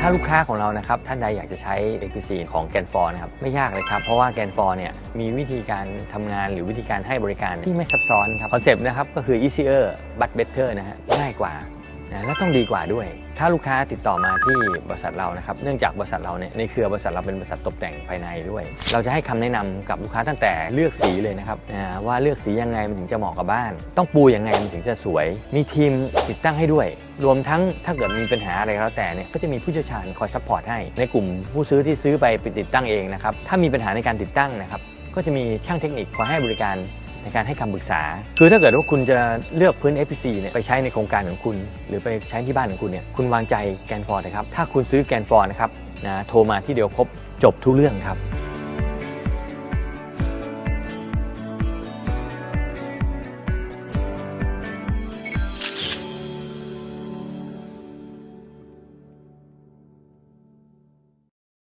ถ้าลูกค้าของเรานะครับท่านใดอยากจะใช้ XTC ของแกนฟอร์นะครับไม่ยากเลยครับ เพราะว่าแกนฟอร์เนี่ยมีวิธีการทำงานหรือวิธีการให้บริการที่ไม่ซับซ้อนครับคอนเซปต์นะครับก็คือ easier but better นะฮะง่ายกว่า นะและต้องดีกว่าด้วย ถ้าลูกค้าติดต่อมาที่บริษัทเรานะครับ เนื่องจากบริษัทเราเนี่ยในเครือบริษัทเราเป็นบริษัทตกแต่งภายในด้วย เราจะให้คำแนะนำกับลูกค้าตั้งแต่เลือกสีเลยนะครับนะว่าเลือกสียังไงมันถึงจะเหมาะกับบ้าน ต้องปูยังไงมันถึงจะสวย มีทีมติดตั้งให้ด้วย รวมทั้งถ้าเกิดมีปัญหาอะไรก็แล้วแต่เนี่ยก็จะมีผู้เชี่ยวชาญคอยซัพพอร์ตให้ในกลุ่มผู้ซื้อที่ซื้อไปติดตั้งเองนะครับถ้ามีปัญหาในการติดตั้งนะครับก็จะมีช่างเทคนิคคอยให้บริการ ในการให้คำปรึกษา คือถ้าเกิดว่าคุณจะเลือกพื้น FPC เนี่ยไปใช้ในโครงการของคุณ หรือไปใช้ที่บ้านของคุณเนี่ยคุณวางใจแกนฟอร์นะครับถ้าคุณซื้อแกนฟอร์นะครับนะโทรมาที่เดียวครบจบทุกเรื่องครับ